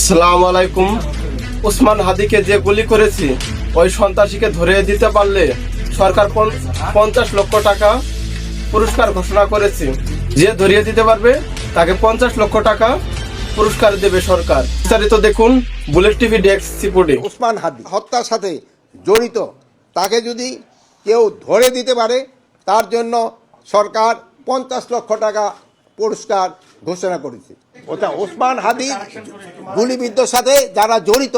সালাম আলাইকুম। উসমান হাদিকে যে গুলি করেছি, ওই সন্ত্রাসীকে ধরে দিতে পারলে সরকার পঞ্চাশ লক্ষ টাকা পুরস্কার ঘোষণা করেছে। যে ধরিয়ে দিতে পারবে, তাকে পঞ্চাশ লক্ষ টাকা পুরস্কার দেবে সরকার। বিস্তারিত দেখুন বুলেট টিভি ডেস্ক সিপুডে উসমান হাদি হত্যার সাথে জড়িত। তাকে যদি কেউ ধরে দিতে পারে, তার জন্য সরকার পঞ্চাশ লক্ষ টাকা পুরস্কার ঘোষণা করেছে। ওটা ওসমান হাদি গুলিবিদ্ধর সাথে যারা জড়িত,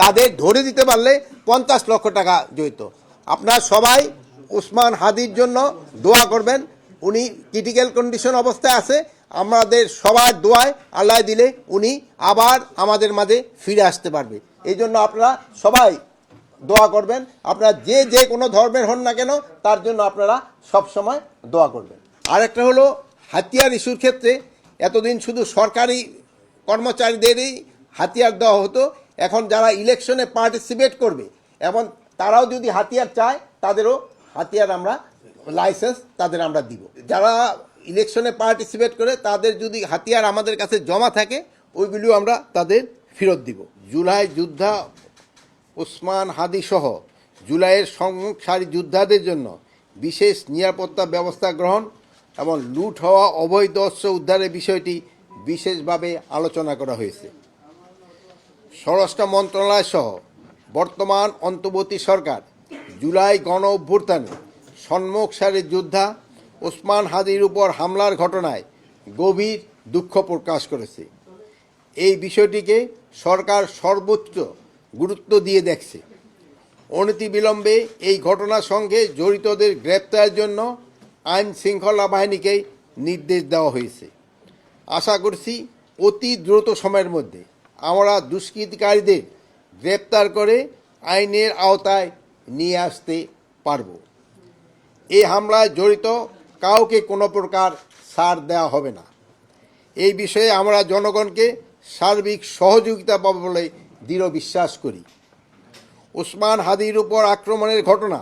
তাদের ধরে দিতে পারলে পঞ্চাশ লক্ষ টাকা জড়িত। আপনারা সবাই উসমান হাদির জন্য দোয়া করবেন। উনি ক্রিটিক্যাল কন্ডিশন অবস্থায় আছে। আমাদের সবার দোয়ায় আল্লাহ দিলে উনি আবার আমাদের মাঝে ফিরে আসতে পারবে। এই জন্য আপনারা সবাই দোয়া করবেন। আপনারা যে যে কোনো ধর্মের হন না কেন, তার জন্য আপনারা সব সময় দোয়া করবেন। আরেকটা হলো হাতিয়ার ইস্যুর ক্ষেত্রে এতদিন শুধু সরকারি কর্মচারীদেরই হাতিয়ার দেওয়া হতো, এখন যারা ইলেকশনে পার্টিসিপেট করবে, এবং তারাও যদি হাতিয়ার চায়, তাদেরও হাতিয়ার আমরা লাইসেন্স তাদের আমরা দিব। যারা ইলেকশনে পার্টিসিপেট করে, তাদের যদি হাতিয়ার আমাদের কাছে জমা থাকে ওইগুলিও আমরা তাদের ফেরত দিব। জুলাই যোদ্ধা ওসমান হাদি সহ জুলাইয়ের সম্মুখ সারি যোদ্ধাদের জন্য বিশেষ নিরাপত্তা ব্যবস্থা গ্রহণ এবং লুট হওয়া অবৈধ অস্ত্র উদ্ধারের বিষয়টি বিশেষভাবে আলোচনা করা হয়েছে। স্বরাষ্ট্র মন্ত্রণালয় সহ বর্তমান অন্তর্বর্তী সরকার জুলাই গণ অভ্যুত্থানে সম্মুখ সারির যোদ্ধা ওসমান হাদির উপর হামলার ঘটনায় গভীর দুঃখ প্রকাশ করেছে। এই বিষয়টিকে সরকার সর্বোচ্চ গুরুত্ব দিয়ে দেখছে। অনতিবিলম্বে এই ঘটনার সঙ্গে জড়িতদের গ্রেপ্তারের জন্য আইন শৃঙ্খলা বাহিনীকে নির্দেশ দেওয়া হয়েছে। আশা করছি অতি দ্রুত সময়ের মধ্যে আমরা দুষ্কৃতিকারীদের গ্রেপ্তার করে আইনের আওতায় নিয়ে আসতে পারব। এই হামলায় জড়িত কাউকে কোনো প্রকার ছাড় দেওয়া হবে না। এই বিষয়ে আমরা জনগণকে সার্বিক সহযোগিতা পাবো বলে দৃঢ় বিশ্বাস করি। ওসমান হাদির উপর আক্রমণের ঘটনা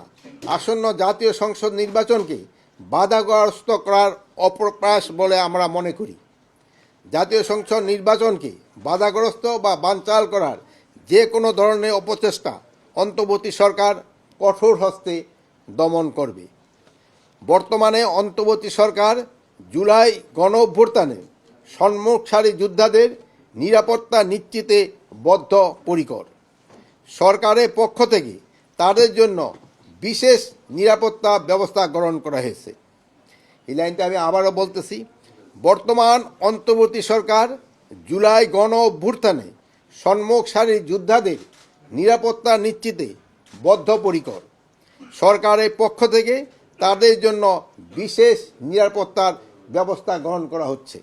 আসন্ন জাতীয় সংসদ নির্বাচনকে বাধাগ্রস্ত করার অপ্রপ্রাস বলে আমরা মনে করি। জাতীয় সংসদ নির্বাচনকে বাধাগ্রস্ত বা বানচাল করার যে কোনো ধরনের অপচেষ্টা অন্তর্বর্তী সরকার কঠোর হস্তে দমন করবে। বর্তমানে অন্তর্বর্তী সরকার জুলাই গণ অভ্যুত্থানে সম্মুখ সারি যোদ্ধাদের নিরাপত্তা নিশ্চিতে বদ্ধ পরিকর সরকারের পক্ষ থেকে তাদের জন্য বিশেষ নিরাপত্তা ব্যবস্থা গ্রহণ করা হয়েছে। এই লাইনটা আমি আবারও বলতেছি, বর্তমান অন্তর্বর্তী সরকার জুলাই গণ অভ্যুত্থানে সম্মুখ সারির যোদ্ধাদের নিরাপত্তা নিশ্চিতে বদ্ধপরিকর। সরকারের পক্ষ থেকে তাদের জন্য বিশেষ নিরাপত্তার ব্যবস্থা গ্রহণ করা হচ্ছে।